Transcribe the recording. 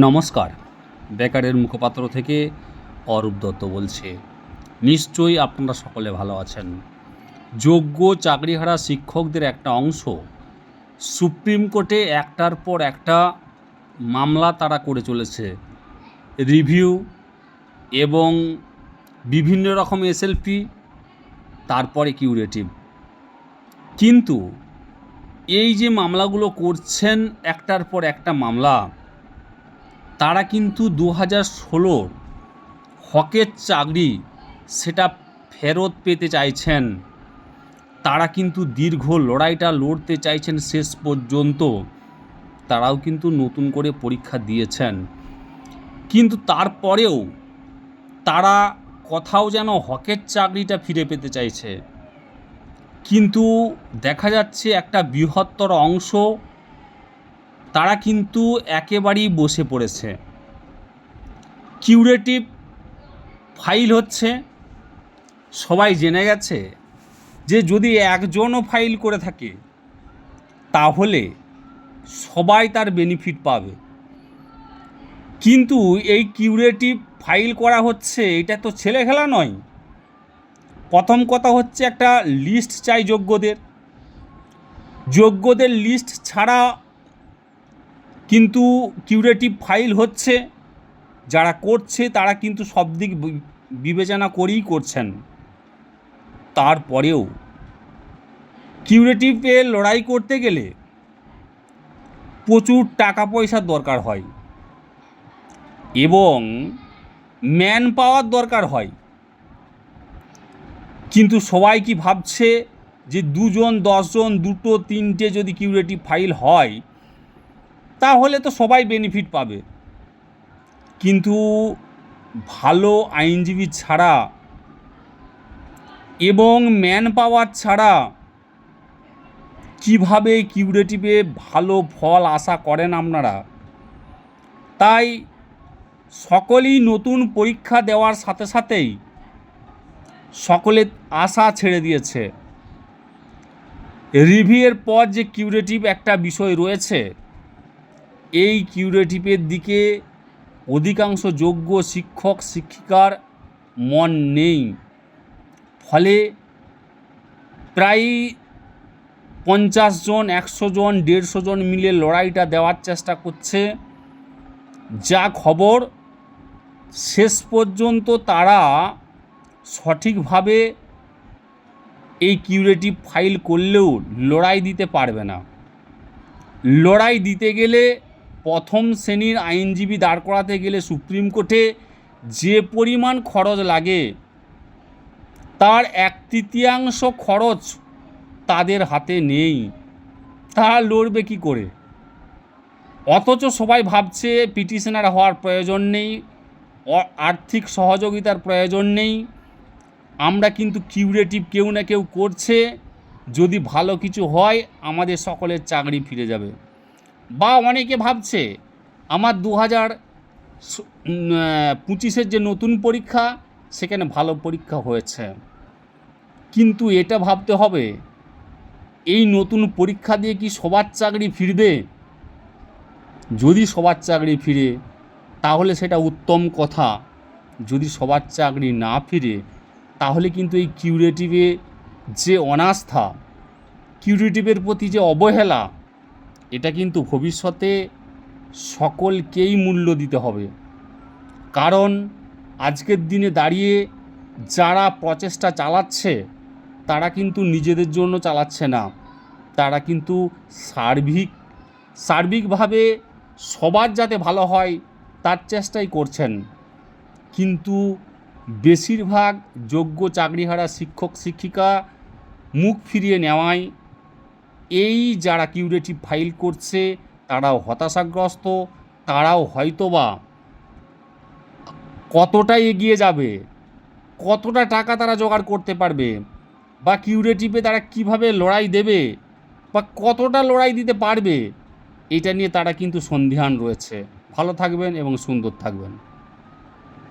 নমস্কার। বেকারের মুখপাত্র থেকে অরূপ দত্ত বলছে, নিশ্চয়ই আপনারা সকলে ভালো আছেন। যোগ্য চাকরিহারা শিক্ষকদের একটা অংশ, সুপ্রিম কোর্টে একটার পর একটা মামলা তারা করে চলেছে। রিভিউ এবং বিভিন্ন রকম এসএলপি, তারপরে কিউরেটিভ। কিন্তু এই যে মামলাগুলো করছেন একটার পর একটা মামলা তারা কিন্তু দু হাজার ষোলোর হকের চাকরি সেটা ফেরত পেতে চাইছেন। তারা কিন্তু দীর্ঘ লড়াইটা লড়তে চাইছেন শেষ পর্যন্ত। তারাও কিন্তু নতুন করে পরীক্ষা দিয়েছেন। কিন্তু তারপরেও তারা কোথাও যেন হকের চাকরিটা ফিরে পেতে চাইছে। কিন্তু দেখা যাচ্ছে একটা বৃহত্তর অংশ তারা কিন্তু একেবারেই বসে পড়েছে। কিউরেটিভ ফাইল হচ্ছে। সবাই জেনে গেছে যে যদি একজনও ফাইল করে থাকে, তাহলে সবাই তার বেনিফিট পাবে। কিন্তু এই কিউরেটিভ ফাইল করা হচ্ছে, এটা তো ছেলে খেলা নয়। প্রথম কথা হচ্ছে একটা লিস্ট চাই যোগ্যদের। যোগ্যদের লিস্ট ছাড়া কিন্তু কিউরেটিভ ফাইল হচ্ছে, যারা করছে তারা কিন্তু সব দিক বিবেচনা করেই করছেন। তারপরেও কিউরেটিভে লড়াই করতে গেলে প্রচুর টাকা পয়সার দরকার হয় এবং ম্যান পাওয়ার দরকার হয়। কিন্তু সবাই কি ভাবছে যে দুজন, দশজন, দুটো, তিনটে যদি কিউরেটিভ ফাইল হয় তাহলে তো সবাই বেনিফিট পাবে। কিন্তু ভালো আইনজীবী ছাড়া এবং ম্যান পাওয়ার ছাড়া কীভাবে কিউরেটিভে ভালো ফল আশা করেন আপনারা? তাই সকলেই নতুন পরীক্ষা দেওয়ার সাথে সাথেই সকলে আশা ছেড়ে দিয়েছে। রিভিউয়ের পর যে কিউরেটিভ একটা বিষয় রয়েছে এই কিউরেটিভের দিকে অধিকাংশ যোগ্য শিক্ষক, শিক্ষিকার মন নেই। ফলে প্রায় পঞ্চাশ জন, একশো জন, দেড়শো জন মিলে লড়াইটা দেওয়ার চেষ্টা করছে। যা খবর, শেষ পর্যন্ত তারা সঠিকভাবে এই কিউরেটিভ ফাইল করলেও লড়াই দিতে পারবে না। লড়াই দিতে গেলে প্রথম শ্রেণির আইনজীবী দাঁড় করাতে গেলে সুপ্রিম কোর্টে যে পরিমাণ খরচ লাগে, তার এক তৃতীয়াংশ খরচ তাদের হাতে নেই। তারা লড়বে কী করে? অথচ সবাই ভাবছে পিটিশনার হওয়ার প্রয়োজন নেই আর্থিক সহযোগিতার প্রয়োজন নেই। আমরা কিন্তু কিউরেটিভ কেউ না কেউ করছে। যদি ভালো কিছু হয়, আমাদের সকলের চাকরি ফিরে যাবে। বা অনেকে ভাবছে আমার দু হাজার পঁচিশের যে নতুন পরীক্ষা, সেখানে ভালো পরীক্ষা হয়েছে। কিন্তু এটা ভাবতে হবে, এই নতুন পরীক্ষা দিয়ে কি সবার চাকরি ফিরবে? যদি সবার চাকরি ফিরে, তাহলে সেটা উত্তম কথা। যদি সবার চাকরি না ফিরে, তাহলে কিন্তু এই কিউরেটিভে যে অনাস্থা কিউরেটিভের প্রতি যে অবহেলা এটা কিন্তু ভবিষ্যতে সকলকেই মূল্য দিতে হবে। কারণ আজকের দিনে দাঁড়িয়ে যারা প্রচেষ্টা চালাচ্ছে, তারা কিন্তু নিজেদের জন্য চালাচ্ছে না। তারা কিন্তু সার্বিক, সার্বিকভাবে সবার যাতে ভালো হয়, তার চেষ্টাই করছেন। কিন্তু বেশিরভাগ যোগ্য চাকরিহারা শিক্ষক, শিক্ষিকা মুখ ফিরিয়ে নেওয়ায় এই যারা কিউরেটিভ ফাইল করছে, তারাও হতাশাগ্রস্ত, তারাও হয়তোবা কতটা এগিয়ে যাবে, কতটা টাকা তারা জোগাড় করতে পারবে, বা কিউরেটিভে তারা কীভাবে লড়াই দেবে, বা কতটা লড়াই দিতে পারবে, এটা নিয়ে তারা কিন্তু সন্ধিহান রয়েছে। ভালো থাকবেন এবং সুন্দর থাকবেন।